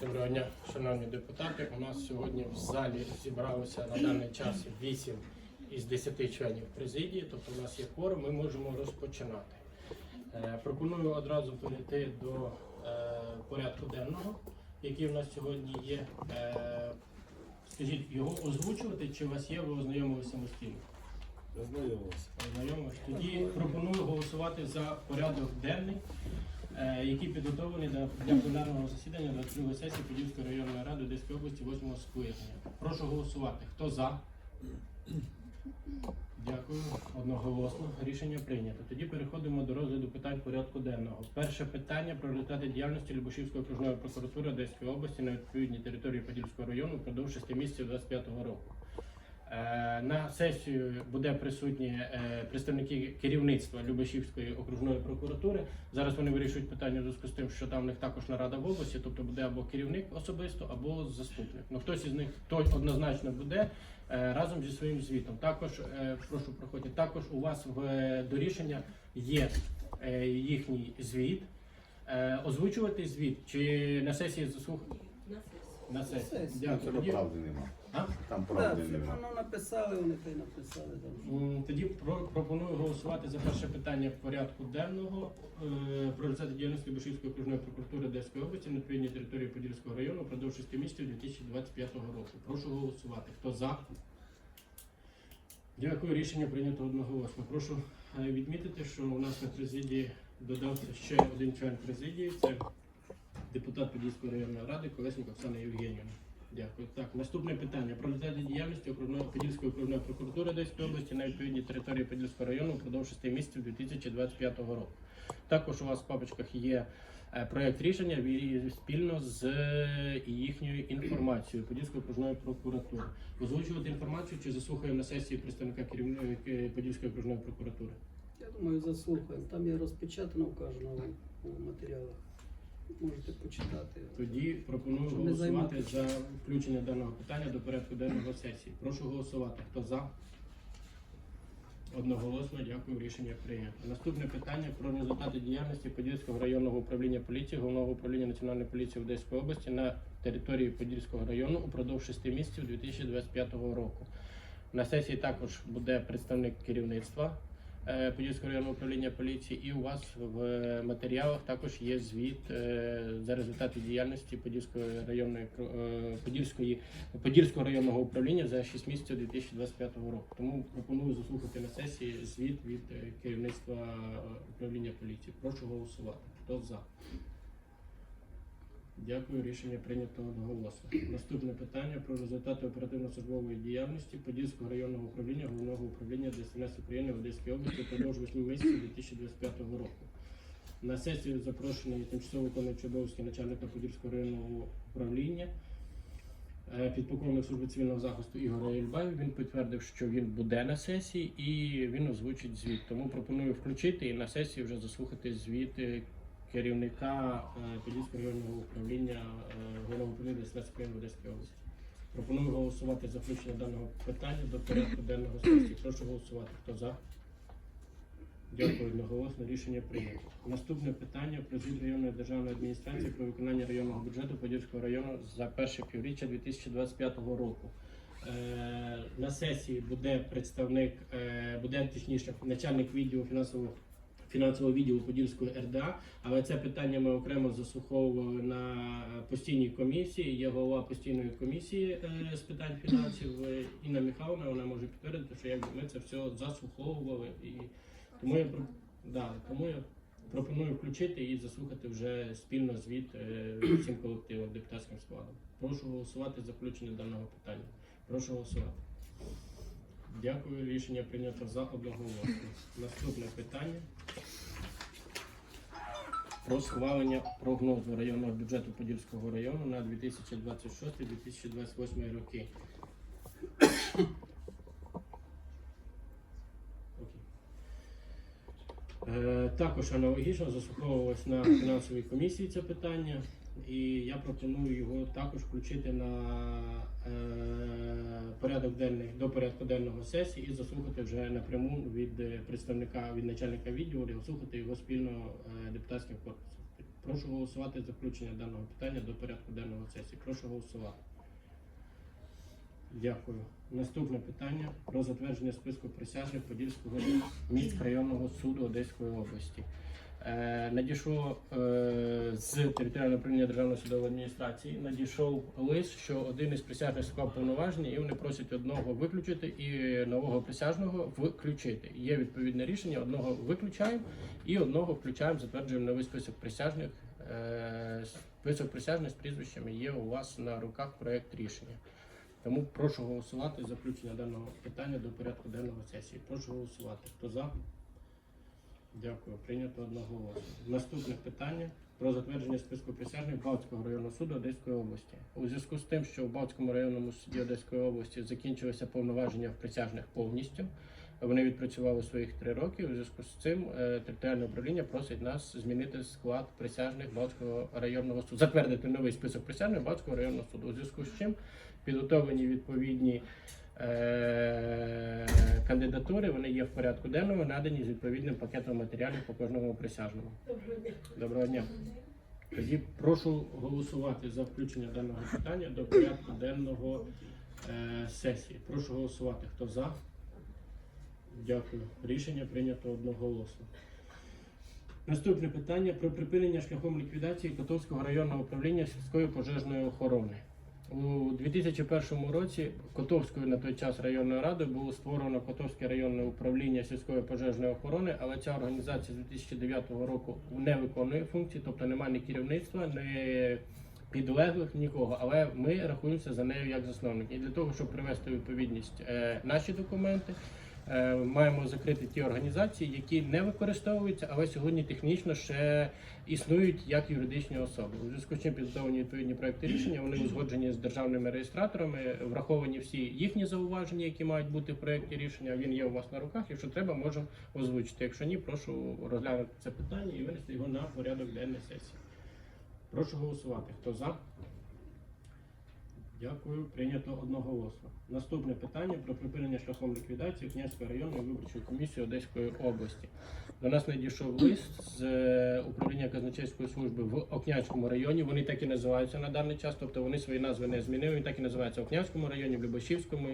Доброго дня, шановні депутати. У нас сьогодні в залі зібралося на даний час 8 із 10 членів президії, тобто у нас є кворум, ми можемо розпочинати. Е, Пропоную одразу перейти до е, порядку денного, який у нас сьогодні є. Е, Скажіть, його озвучувати чи у вас є, ви ознайомилися самостійно? Ознайомився. Ознайомились. Тоді пропоную голосувати за порядок денний, е, який підготовлений для пленарного засідання 22 сесії Подільської районної ради Одеської області 8 скликання. Прошу голосувати. Хто за? Дякую. Одноголосно. Рішення прийнято. Тоді переходимо до розгляду питань порядку денного. Перше питання про результати діяльності Любошівської окружної прокуратури Одеської області на відповідній території Подільського району впродовж 6 місяців 2025 року. Е, На сесію буде присутні е, представники керівництва Любешівської окружної прокуратури. Зараз вони вирішують питання в зв'язку з тим, що там в них також нарада в області, тобто буде або керівник особисто, або заступник. Ну хтось із них той однозначно буде е, разом зі своїм звітом. Також прошу проходьте. Також у вас в до рішення є їхній звіт. Озвучувати звіт чи на сесії заслухати? На сесії. сесії. Дякую. Це правди нема. А? Там правди це нема. воно написали, вони та й написали. там. М, Тоді про- пропоную голосувати за перше питання порядку денного е, про результати діяльності Бушівської окружної прокуратури Одеської області на відповідній території Подільського району впродовж 6 місяців 2025 року. Прошу голосувати. Хто за? Дякую. Рішення прийнято одноголосно. Прошу е, відмітити, що у нас на президії додався ще один член президії. Це депутат Подільської районної ради Колесник Оксана Євгенівна. Дякую. Так, наступне питання про результати діяльності окружної Подільської окружної прокуратури Одеської області на відповідній території Подільського району впродовж 6 місяців 2025 року. Також у вас в папочках є е, проект рішення спільно з е, їхньою інформацією Подільської окружної прокуратури. Озвучувати інформацію чи заслухаємо на сесії представника керівника Подільської окружної прокуратури? Я думаю, заслухаємо. Там є розпечатано вказано у матеріалах. Можете почитати. Тоді пропоную Щоб не голосувати за включення даного питання до порядку денного сесії. Прошу голосувати. Хто за? Одноголосно дякую. Рішення прийнято. Наступне питання про результати діяльності Подільського районного управління поліції, головного управління національної поліції Одеської області на території Подільського району упродовж 6 місяців 2025 року. На сесії також буде представник керівництва Подільського районного управління поліції, і у вас в матеріалах також є звіт е, за результати діяльності Подільської районної е, Подільської Подільського районного управління за 6 місяців 2025 року. Тому пропоную заслухати на сесії звіт від е, керівництва е, управління поліції. Прошу голосувати. Хто за? Дякую, рішення прийнято одноголосно. Наступне питання про результати оперативно-службової діяльності Подільського районного управління головного управління ДСНС України в Одеській області впродовж 8 місяців 2025 року. На сесію запрошений тимчасово виконуючий обов'язки начальника Подільського районного управління е, підполковник служби цивільного захисту Ігор Єльбаєв. Він підтвердив, що він буде на сесії і він озвучить звіт. Тому пропоную включити і на сесії вже заслухати звіт е, керівника е, Подільського районного управління е, головного управління України в Одеській області. Пропоную голосувати за включення даного питання до порядку денного сесії. Прошу голосувати. Хто за? Дякую одноголосно. Рішення прийнято. Наступне питання про звіт районної державної адміністрації про виконання районного бюджету Подільського району за перше півріччя 2025 року. Е, на сесії буде представник, буде точніше начальник відділу фінансового фінансового відділу Подільської РДА, але це питання ми окремо заслуховували на постійній комісії. Є голова постійної комісії е, з питань фінансів е, Інна Михайловна. Вона може підтвердити, що якби ми це все заслуховували і тому я да, тому я пропоную включити і заслухати вже спільно звіт е, всім колективом депутатським складом. Прошу голосувати за включення даного питання. Прошу голосувати. Дякую. Рішення прийнято за одноголосно. Наступне питання. Про схвалення прогнозу районного бюджету Подільського району на 2026-2028 роки. Е, Також аналогічно заслуховувалось на фінансовій комісії це питання, і я пропоную його також включити на е, порядок денний до порядку денного сесії і заслухати вже напряму від е, представника від начальника відділу, і заслухати його спільно е, депутатським корпусом. Прошу голосувати за включення даного питання до порядку денного сесії. Прошу голосувати. Дякую. Наступне питання про затвердження списку присяжних Подільського міськрайонного суду Одеської області. Е, надійшло е, з територіального управління Державної судової адміністрації. Надійшов лист, що один із присяжних склав повноваження, і вони просять одного виключити і нового присяжного включити. Є відповідне рішення: одного виключаємо і одного включаємо, затверджуємо новий список присяжних. Е, список присяжних з прізвищами є у вас на руках проект рішення. Тому прошу голосувати за включення даного питання до порядку денного сесії. Прошу голосувати. Хто за? Дякую. Прийнято одноголосно. Наступне питання про затвердження списку присяжних Балтського районного суду Одеської області. У зв'язку з тим, що в Балтському районному суді Одеської області закінчилися повноваження в присяжних повністю. Вони відпрацювали своїх три роки. У зв'язку з цим е, територіальне управління просить нас змінити склад присяжних Балтського районного суду, затвердити новий список присяжних Балтського районного суду. У зв'язку з чим підготовлені відповідні е, кандидатури. Вони є в порядку денному, надані з відповідним пакетом матеріалів по кожному присяжному. Доброго дня. Тоді прошу голосувати за включення даного питання до порядку денного е, сесії. Прошу голосувати. Хто за? Дякую. Рішення прийнято одноголосно. Наступне питання про припинення шляхом ліквідації Котовського районного управління сільської пожежної охорони. У 2001 році Котовською на той час районною радою було створено Котовське районне управління сільської пожежної охорони, але ця організація з 2009 року не виконує функції, тобто немає ні керівництва, ні підлеглих, нікого. Але ми рахуємося за нею як засновник. І для того, щоб привести у відповідність е, наші документи, маємо закрити ті організації, які не використовуються, але сьогодні технічно ще існують як юридичні особи. У зв'язку з чим підготовлені відповідні проекти рішення. Вони узгоджені з державними реєстраторами, враховані всі їхні зауваження, які мають бути в проекті рішення. Він є у вас на руках. Якщо треба, можемо озвучити. Якщо ні, прошу розглянути це питання і винести його на порядок денний сесії. Прошу голосувати. Хто за? Дякую. Прийнято одноголосно. Наступне питання про припинення шляхом ліквідації Князької районної виборчої комісії Одеської області. До нас надійшов лист з е, управління казначейської служби в Окнянському районі. Вони так і називаються на даний час, тобто вони свої назви не змінили. Він так і називається в Окнянському районі, в Любашівському.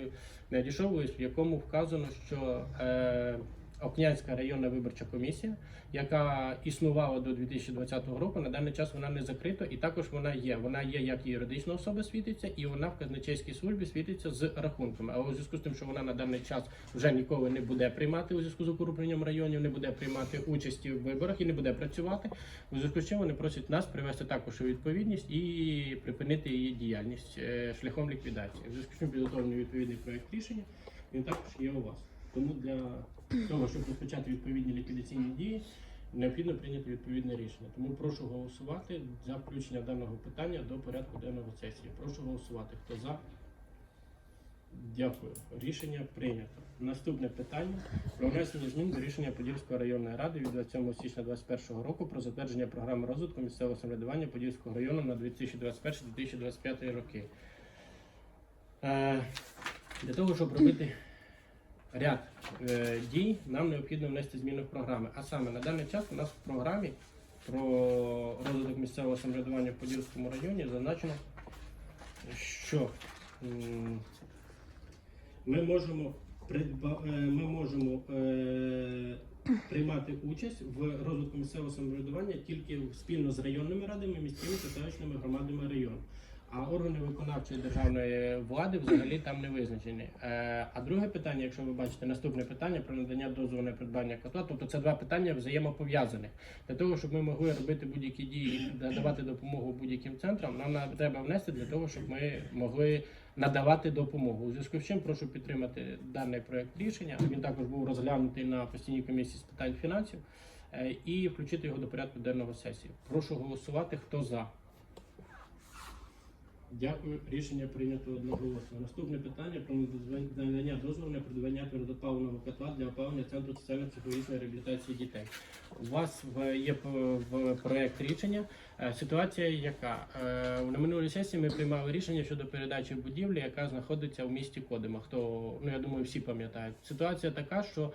Надійшов лист, в якому вказано, що е, Окнянська районна виборча комісія, яка існувала до 2020 року, на даний час вона не закрита, і також вона є. Вона є як юридична особа світиться, і вона в казначейській службі світиться з рахунками. Але у зв'язку з тим, що вона на даний час вже ніколи не буде приймати у зв'язку з укрупненням районів, не буде приймати участі в виборах і не буде працювати. У зв'язку з чим вони просять нас привести також у відповідність і припинити її діяльність е, шляхом ліквідації. У зв'язку з чим підготовлений відповідний проект рішення. Він також є у вас. Тому для того, щоб розпочати відповідні ліквідаційні дії, необхідно прийняти відповідне рішення. Тому прошу голосувати за включення даного питання до порядку денного сесії. Прошу голосувати. Хто за? Дякую. Рішення прийнято. Наступне питання про внесення змін до рішення Подільської районної ради від 27 січня 2021 року про затвердження програми розвитку місцевого самоврядування Подільського району на 2021-2025 роки. Е, Для того, щоб робити ряд е, дій, нам необхідно внести зміни в програми. А саме на даний час у нас в програмі про розвиток місцевого самоврядування в Подільському районі зазначено, що м, ми можемо придба- е, ми можемо е, приймати участь в розвитку місцевого самоврядування тільки спільно з районними радами, міськими та громадами району. А органи виконавчої державної влади взагалі там не визначені. Е, А друге питання, якщо ви бачите, наступне питання про надання дозволу на придбання котла, тобто це два питання взаємопов'язаних. Для того, щоб ми могли робити будь-які дії і надавати допомогу будь-яким центрам, нам треба внести для того, щоб ми могли надавати допомогу. У зв'язку з чим прошу підтримати даний проект рішення. Він також був розглянутий на постійній комісії з питань фінансів е, і включити його до порядку денного сесії. Прошу голосувати. Хто за? Дякую. Рішення прийнято одноголосно. Наступне питання про надання дозволу на придбання твердопаливного котла для опалення центру соціально-психологічної реабілітації дітей. У вас є п- в проект рішення. Е, Ситуація яка Е, на минулій сесії ми приймали рішення щодо передачі будівлі, яка знаходиться в місті Кодима. Хто ну я думаю, всі пам'ятають. Ситуація така, що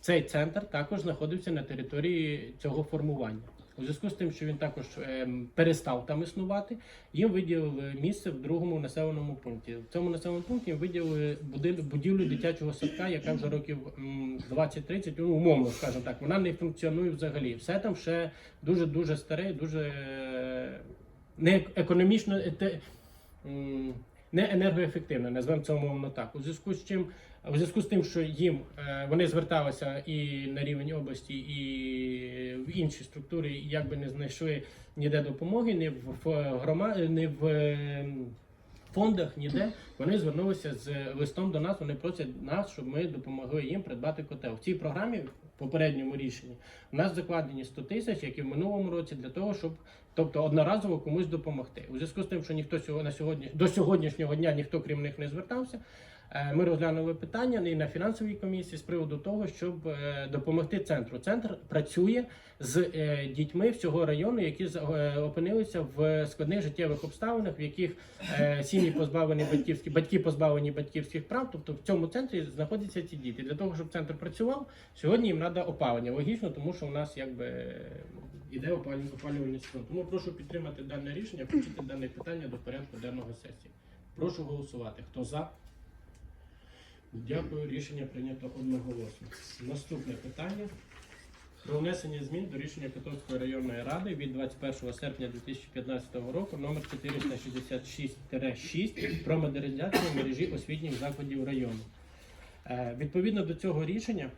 цей центр також знаходився на території цього формування. У зв'язку з тим, що він також ем, перестав там існувати, їм виділили місце в другому населеному пункті. В цьому населеному пункті їм виділили будівлю дитячого садка, яка вже років м, 20-30, ну умовно скажімо так, вона не функціонує взагалі. Все там ще дуже дуже старе, дуже е, не економічно. е, те- не енергоефективне, назвемо це умовно так. У зв'язку з чим, у зв'язку з тим, що їм е, вони зверталися і на рівень області, і в інші структури, і якби не знайшли ніде допомоги, ні в, в грома, ні в е, фондах, ніде. Вони звернулися з листом до нас. Вони просять нас, щоб ми допомогли їм придбати котел. В цій програмі, попередньому рішенні, у нас закладені 100 тисяч, як і в минулому році, для того, щоб тобто одноразово комусь допомогти. У зв'язку з тим, що ніхто сього- на сьогодні до сьогоднішнього дня ніхто крім них не звертався. е, Ми розглянули питання і на фінансовій комісії з приводу того, щоб е, допомогти центру. Центр працює з е, дітьми всього району, які опинилися в складних життєвих обставинах, в яких сім'ї позбавлені батьківських батьки позбавлені батьківських прав. Тобто в цьому центрі знаходяться ці діти. Для того, щоб центр працював, сьогодні їм треба опалення. Логічно, тому що у нас якби іде опалювальний сезон. Тому прошу підтримати дане рішення, включити дане питання до порядку денного сесії. Прошу голосувати. Хто за? Дякую, рішення прийнято одноголосно. Наступне питання. Про внесення змін до рішення Котовської районної ради від 21 серпня 2015 року номер 466-6 про модернізацію мережі освітніх закладів району. Е, Відповідно до цього рішення,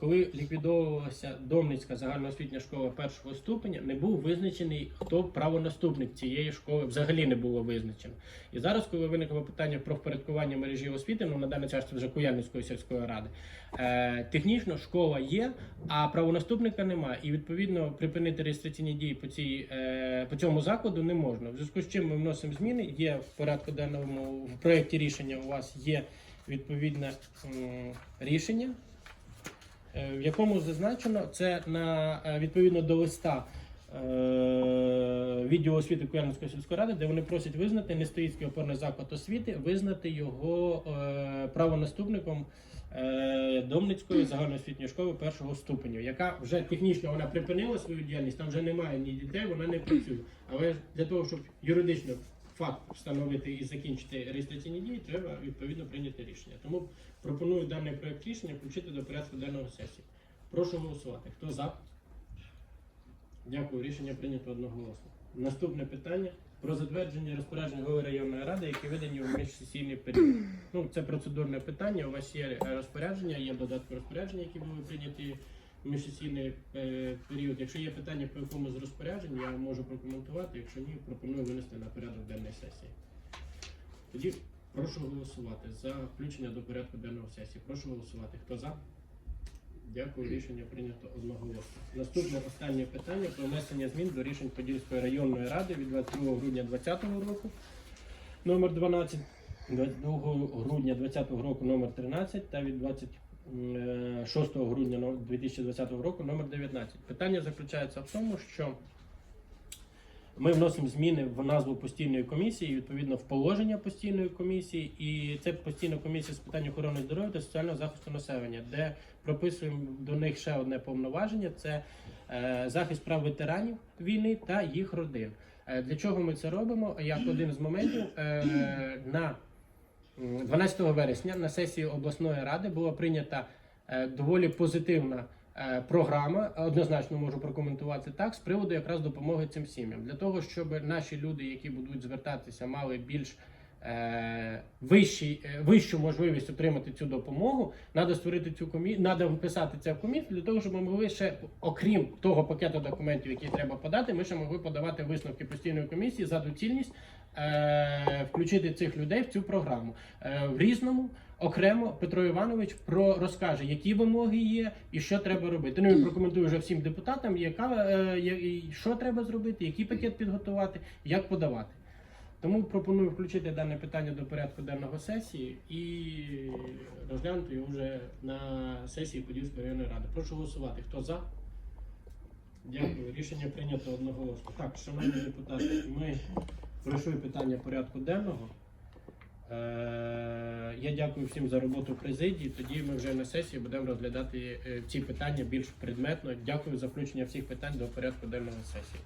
коли ліквідовувалася Домницька загальноосвітня школа першого ступеня, не був визначений, хто правонаступник цієї школи взагалі не було визначено. І зараз, коли виникло питання про впорядкування мережі освіти, ну на даний час це вже Куяльницької сільської ради, е, технічно школа є, а правонаступника немає. І відповідно припинити реєстраційні дії по цій е, по цьому закладу не можна. В зв'язку з чим ми вносимо зміни. Є в порядку денному в проєкті рішення. У вас є відповідне рішення. Е, В якому зазначено це на е, відповідно до листа е, відділу освіти Куяльницької сільської ради, де вони просять визнати Нестоїцький опорний заклад освіти, визнати його правонаступником Домницької загальноосвітньої школи першого ступеню, яка вже технічно вона припинила свою діяльність, там вже немає ні дітей, вона не працює. Але для того, щоб юридично факт встановити і закінчити реєстраційні дії, треба відповідно прийняти рішення. Тому пропоную даний проект рішення включити до порядку денного сесії. Прошу голосувати. Хто за? Дякую, рішення прийнято одноголосно. Наступне питання про затвердження розпоряджень голови районної ради, які видані у міжсесійний період. Ну, це процедурне питання. У вас є е, розпорядження, є додатки розпорядження, які були прийняті міжсесійний е, період. Якщо є питання по якому з розпоряджень, я можу прокоментувати. Якщо ні, пропоную винести на порядок денної сесії. Тоді прошу голосувати за включення до порядку денного сесії. Прошу голосувати. Хто за? Дякую, рішення прийнято одноголосно. Наступне останнє питання про внесення змін до рішень Подільської районної ради від 22 грудня 2020 року номер 12, 22 грудня 2020 року номер 13 та від 26 грудня 2020 року номер 19. Питання заключається в тому, що ми вносимо зміни в назву постійної комісії, відповідно в положення постійної комісії, і це постійна комісія з питань охорони здоров'я та соціального захисту населення, де прописуємо до них ще одне повноваження: це е, захист прав ветеранів війни та їх родин. Е, для чого ми це робимо? Як один з моментів е, на 12 вересня на сесії обласної ради була прийнята е, доволі позитивна е, програма. Однозначно можу прокоментувати так з приводу якраз допомоги цим сім'ям для того, щоб наші люди, які будуть звертатися, мали більш е, вищий, вищу можливість отримати цю допомогу. Треба створити цю комісію, треба вписати це в комісію для того, щоб ми могли ще, окрім того пакету документів, які треба подати, ми ще могли подавати висновки постійної комісії за доцільність е, включити цих людей в цю програму. Е, в різному окремо Петро Іванович про розкаже, які вимоги є і що треба робити. Ну він прокоментує вже всім депутатам, яка е, що треба зробити, який пакет підготувати, як подавати. Тому пропоную включити дане питання до порядку денного сесії і розглянути його вже на сесії Подільської районної ради. Прошу голосувати. Хто за? Дякую. Рішення прийнято одноголосно. Так, шановні депутати, ми пройшли питання порядку денного. Е, Я дякую всім за роботу президії. Тоді ми вже на сесії будемо розглядати е, ці питання більш предметно. Дякую за включення всіх питань до порядку денного сесії.